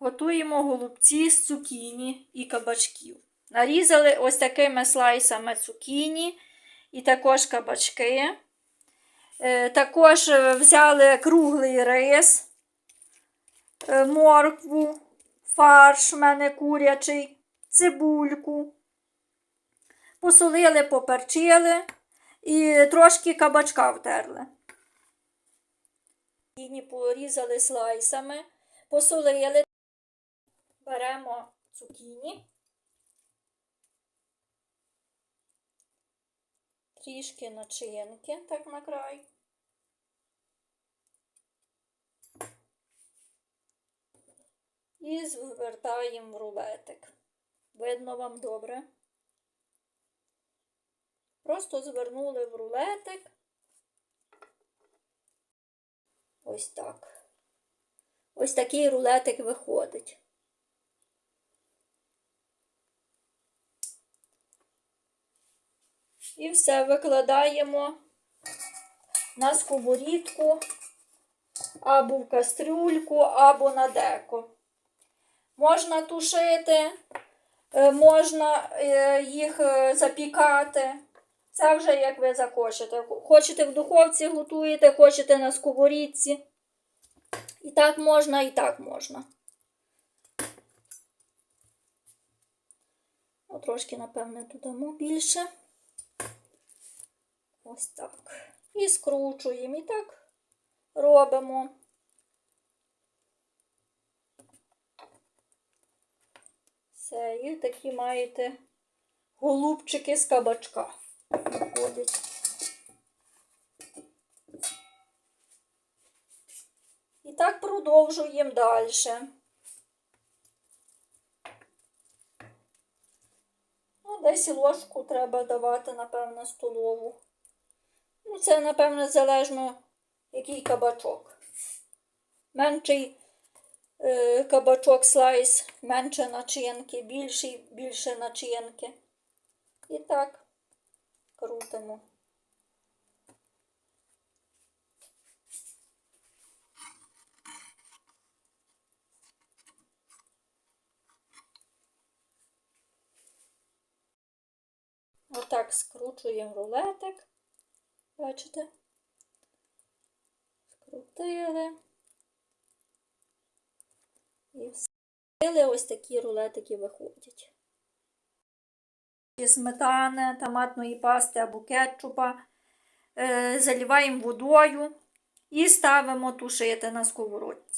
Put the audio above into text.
Готуємо голубці з цукіні і кабачків. Нарізали ось такими слайсами цукіні і також кабачки. Е, Також е, взяли круглий рис, е, моркву, фарш в мене курячий, цибульку. Посолили, поперчили і трошки кабачка втерли. Порізали слайсами, посолили. Беремо цукіні. Трішки начинки, так на край. І звертаємо в рулетик. Видно вам добре. Просто звернули в рулетик. Ось так. Ось такий рулетик виходить. І все викладаємо на сковорідку, або в кастрюльку, або на деко. Можна тушити, е, можна е, їх е, запікати. Це вже як ви захочете. Хочете в духовці готуєте, хочете на сковорідці. І так можна, і так можна. О, трошки, напевне, додамо більше. Ось так. І скручуємо. І так робимо. Все, і такі маєте голубчики з кабачка. Виходять. І так продовжуємо далі. Ну, десь ложку треба давати, напевно, столову. Це, напевно, залежно, який кабачок. Менший е, кабачок слайс, менше начинки, більший, більше начинки. І так крутимо. Отак скручуємо рулетик. Бачите? Скрутили. І все. Ось такі рулетики виходять. Зі Сметани, томатної пасти або кетчупа. Е, заливаємо водою і ставимо тушити на сковородці.